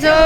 જો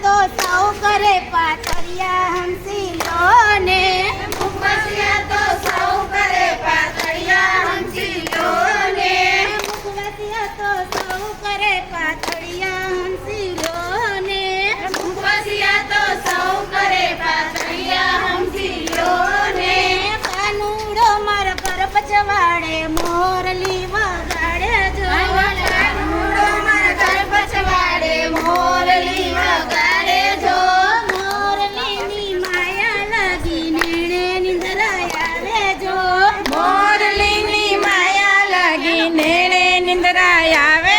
તો સૌ કરે પાતળિયા હંસી લોને મુખવસિયા તો સૌ કરે પાતળિયા હંસી લોને મુખવસિયા તો સૌ કરે પાતળિયા હંસી ya.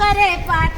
करे पाठ